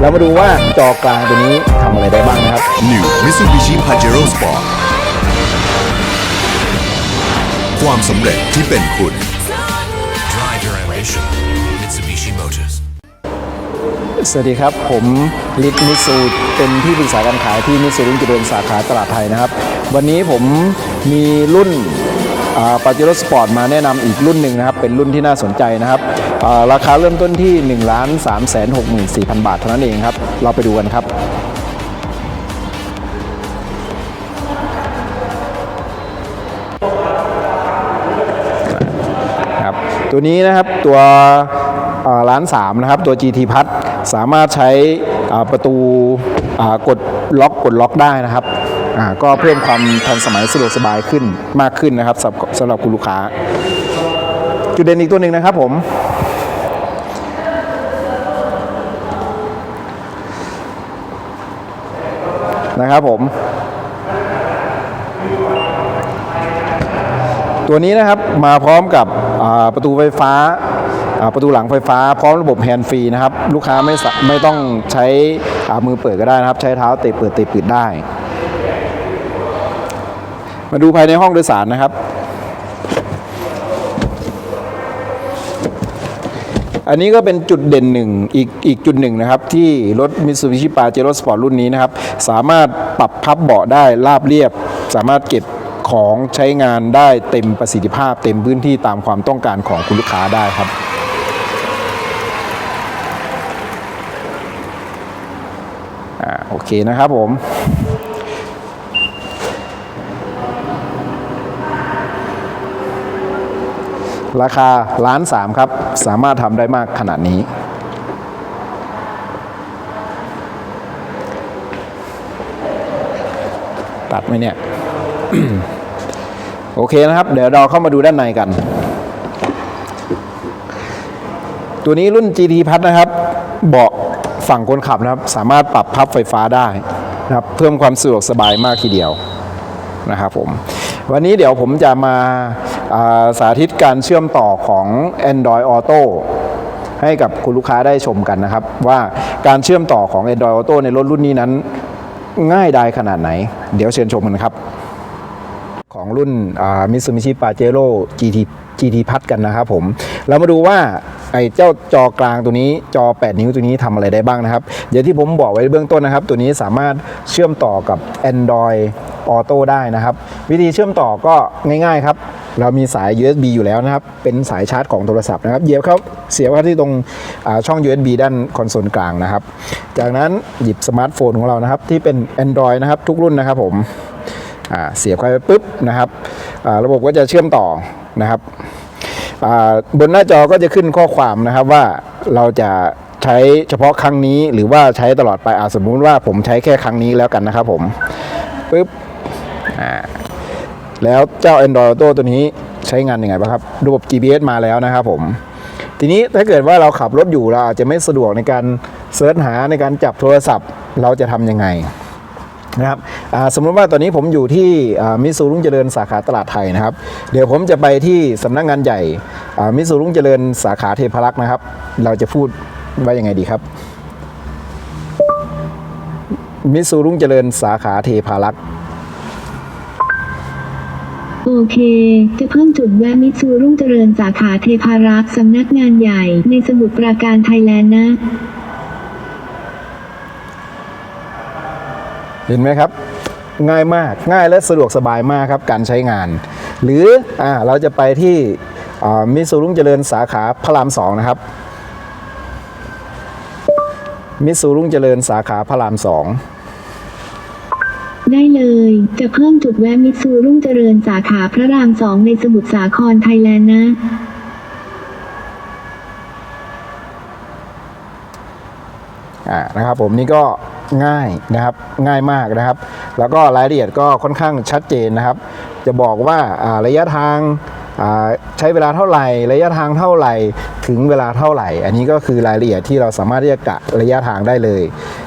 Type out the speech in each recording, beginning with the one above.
เรามาดูว่าจอกลางตัวนี้ทำอะไรได้บ้างนะครับ New Mitsubishi Pajero Sport ความสำเร็จที่เป็นคุณ Drive your ambition. Mitsubishi Motors. สวัสดีครับ ผมลิทมิตซูเป็นที่ปรึกษาการขายที่มิตซูรุ่งเจริญสาขาตลาดไทยนะครับ วันนี้ผมมีรุ่น ปาเจโร่สปอร์ตมาแนะนำอีกรุ่นหนึ่งนะครับ เป็นรุ่นที่น่าสนใจนะครับ ราคาเริ่มต้นที่ 1 3 6 4 0 0 0 บาทเท่านั้นเองครับ เราไปดูกันครับครับ ตัวนี้นะครับตัวร้าน3นะครับตัว GT พัทสามารถใช้อประตูกดล็อกกดล็อกได้นะครับ อ่าก็เพิ่มความทันสมัยสะดวกสบายขึ้นมากขึ้นนะครับสำหรับสำหรับคุณลูกค้า จุดเด่นอีกตัวหนึ่งนะครับผมนะครับผม ตัวนี้นะครับมาพร้อมกับประตูไฟฟ้า ประตูหลังไฟฟ้า พร้อมระบบแฮนด์ฟรีนะครับ ลูกค้าไม่สะไม่ต้องใช้อามือเปิดก็ได้นะครับ ใช้เท้าเตะเปิดเตะปิดได้ มาดูภายในห้องโดยสารนะครับ อันนี้ก็เป็นจุดเด่นหนึ่งอีกอีกจุดหนึ่งนะครับ ที่รถ Mitsubishi Pajero Sport รุ่นนี้นะครับ สามารถปรับพับเบาะได้ราบเรียบ สามารถเก็บของใช้งานได้เต็มประสิทธิภาพ เต็มพื้นที่ตามความต้องการของคุณลูกค้าได้ครับอ่าโอเคนะครับผม ราคาล้านสามครับ สามารถทำได้มากขนาดนี้ ตัดไหมเนี่ย โอเคนะครับ เดี๋ยวเราเข้ามาดูด้านในกัน ตัวนี้รุ่น GT พัทนะครับ เบาะฝั่งคนขับนะครับ สามารถปรับพับไฟฟ้าได้นะครับ เพิ่มความสะดวกสบายมากทีเดียวนะครับผม วันนี้เดี๋ยวผมจะมา สาธิตการเชื่อมต่อของ Android Auto ให้กับคุณลูกค้าได้ชมกันนะครับ ว่าการเชื่อมต่อของ Android Auto ในรถรุ่นนี้นั้น ง่ายดายขนาดไหน เดี๋ยวเชิญชมกันครับ ของรุ่นมิ t s u b i s h i Pajero GT GT พัดกันนะครับผม เรามาดูว่า อ้เจ้าจอกลางตัวนี้จอ 8 นิ้วตัวนี้ทำอะไรได้บ้างนะครับ เดี๋ยวที่ผมบอกไว้เบื้องต้นนะครับ ตัวนี้สามารถเชื่อมต่อกับ Android Auto ได้นะครับ วิธีเชื่อมต่อก็ง่ายๆครับเรามีสาย USB อยู่แล้วนะครับ เป็นสายชาร์จของโทรศัพท์นะครับ เหยียบเข้าเสียบเข้าที่ตรงช่อง USB ด้านคอนโซลกลางนะครับ จากนั้นหยิบสมาร์ทโฟนของเรานะครับ ที่เป็น Android นะครับ ทุกรุ่นนะครับผมเสียบเข้าไปปุ๊บนะครับระบบก็จะเชื่อมต่อนะครับ บนหน้าจอก็จะขึ้นข้อความนะครับว่าเราจะใช้เฉพาะครั้งนี้หรือว่าใช้ตลอดไปอาสมมุติว่าผมใช้แค่ครั้งนี้แล้วกันนะครับผมปุ๊บอ่าแล้วเจ้า Android Auto ตัวนี้ใช้งานยังไงบ้างครับ ระบบ GPS มาแล้วนะครับผม ทีนี้ถ้าเกิดว่าเราขับรถอยู่เราอาจจะไม่สะดวกในการเสิร์ชหาในการจับโทรศัพท์ เราจะทำยังไง นะครับสมมติว่าตอนนี้ผมอยู่ที่มิตซูรุ่งเจริญสาขาตลาดไทยนะครับ เดี๋ยวผมจะไปที่สำนักงานใหญ่มิตซูรุ่งเจริญสาขาเทพารักษ์นะครับ เราจะพูดว่ายังไงดีครับมิตซูรุ่งเจริญสาขาเทพารักษ์โอเค จะเพิ่มจุดแวะมิตซูรุ่งเจริญสาขาเทพารักษ์สำนักงานใหญ่ในสมุทรปราการไทยแลนด์นะ เห็นไหมครับ ง่ายมากง่ายและสะดวกสบายมากครับการใช้งาน หรืออาเราจะไปที่อ่ามิตซูรุ่งเจริญสาขาพระรามสองนะครับ มิตซูรุ่งเจริญสาขาพระรามสองได้เลย จะเพิ่มจุดแวะมิตซูรุ่งเจริญสาขาพระรามสองในสมุทรสาครไทยแลนด์นะอ่านะครับผมนี่ก็ ง่ายนะครับง่ายมากนะครับ แล้วก็รายละเอียดก็ค่อนข้างชัดเจนนะครับ จะบอกว่าระยะทางใช้เวลาเท่าไหร่ ระยะทางเท่าไหร่ถึงเวลาเท่าไหร่ อันนี้ก็คือรายละเอียดที่เราสามารถที่จะกะระยะทางได้เลย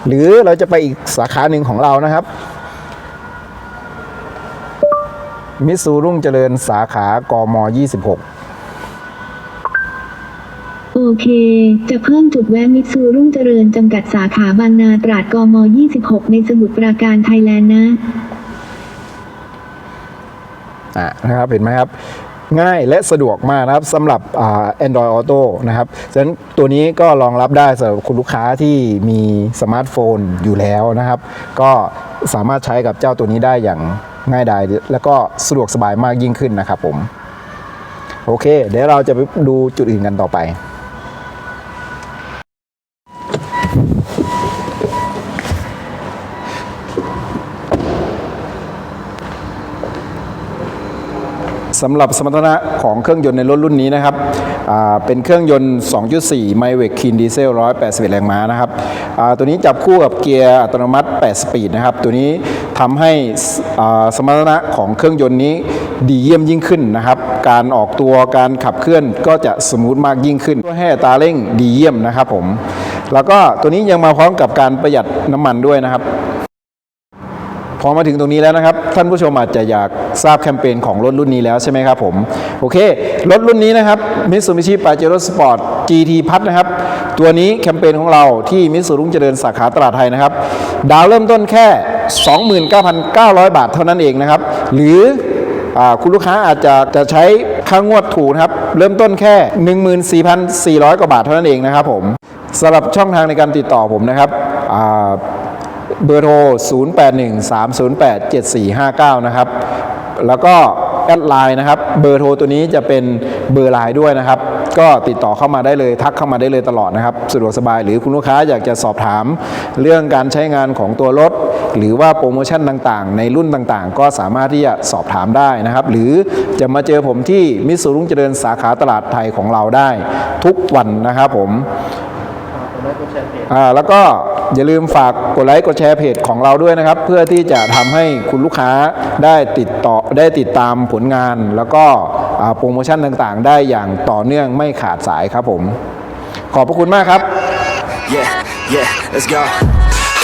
หรือเราจะไปอีกสาขาหนึ่งของเรานะครับมิตซูรุ่งเจริญสาขากม 26 โอเค จะเพิ่มจุดแวะมิตซูรุ่งเจริญจำกัดสาขาบางนาตราดกม 26 ในสมุทรปราการไทยแลนด์นะอะนะครับเห็นไหมครับง่ายและสะดวกมากนะครับสำหรับอ่า Android Auto นะครับฉะนั้นตัวนี้ก็รองรับได้สำหรับคุณลูกค้าที่มีสมาร์ทโฟนอยู่แล้วนะครับ ก็สามารถใช้กับเจ้าตัวนี้ได้อย่างง่ายดายแล้วก็สะดวกสบายมากยิ่งขึ้นนะครับผม โอเค เดี๋ยวเราจะไปดูจุดอื่นกันต่อไป สำหรับสมรรถนะของเครื่องยนต์ในรถรุ่นนี้นะครับ เป็นเครื่องยนต์ 2.4 ไมเวกคินดีเซล 181 แรงม้านะครับ ตัวนี้จับคู่กับเกียร์อัตโนมัติ 8 สปีดนะครับ ตัวนี้ทำให้สมรรถนะของเครื่องยนต์นี้ดีเยี่ยมยิ่งขึ้นนะครับ การออกตัวการขับเคลื่อนก็จะสมูทมากยิ่งขึ้นเพื่อให้ตาเร่งดีเยี่ยมนะครับผม แล้วก็ตัวนี้ยังมาพร้อมกับการประหยัดน้ำมันด้วยนะครับ พอมาถึงตรงนี้แล้วนะครับ ท่านผู้ชมอาจจะอยากทราบแคมเปญของรถรุ่นนี้แล้วใช่ไหมครับผมโอเค รถรุ่นนี้นะครับ Mitsubishi Pajero Sport GT พัทนะครับ ตัวนี้แคมเปญของเราที่มิสูรุ่งเจริญสาขาตลาดไทยนะครับ ดาวเริ่มต้นแค่ 29,900 บาทเท่านั้นเองนะครับ หรืออคุณลูกค้าอาจจะจะใช้ค่างวดถูกนะครับ เริ่มต้นแค่ 14,400 กว่าบาทเท่านั้นเองนะครับผม สำหรับช่องทางในการติดต่อผมนะครับเบอร์โทร 0813087459 นะครับ แล้วก็แอดไลน์นะครับ เบอร์โทรตัวนี้จะเป็นเบอร์ไลน์ด้วยนะครับ ก็ติดต่อเข้ามาได้เลย ทักเข้ามาได้เลยตลอดนะครับ สะดวกสบาย หรือคุณลูกค้าอยากจะสอบถามเรื่องการใช้งานของตัวรถ หรือว่าโปรโมชั่นต่างๆ ในรุ่นต่างๆ ก็สามารถที่จะสอบถามได้นะครับ หรือจะมาเจอผมที่มิสซูรุ่งเจริญสาขาตลาดไทยของเราได้ ทุกวันนะครับผม อ่าแล้วก็อย่าลืมฝากกดไลค์กดแชร์เพจของเราด้วยนะครับ เพื่อที่จะทำให้คุณลูกค้าได้ติดต่อได้ติดตามผลงาน แล้วก็อ่าโปรโมชั่นต่างๆ ได้อย่างต่อเนื่องไม่ขาดสายครับผม ขอบพระคุณมากครับ Yeah, yeah, let's go.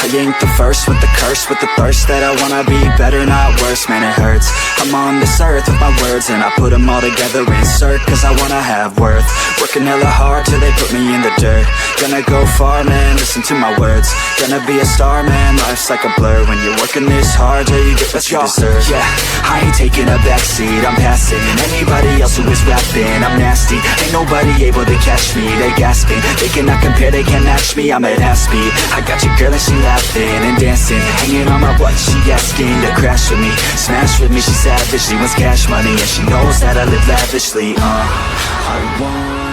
I ain't the first with the curse, with the thirst that I wanna be better, not worse, man, it hurts. I'm on this earth with my words, and I put them all together, insert, cause I wanna have worth. Working hella hard till they put me in the dirt. Gonna go far, man, listen to my words. Gonna be a star, man, life's like a blur. When you're working this hard, till you get what you deserve. Yeah, I ain't taking a backseat, I'm passing. Anybody else who is rapping, I'm nasty. Ain't nobody able to catch me, they gasping. They cannot compare, they can't match me, I'm at half speed. I got your girl and she laughing and dancing. Hanging on my butt, she asking to crash with me. Smash with me, she savage, she wants cash money. And she knows that I live lavishly, uh. I want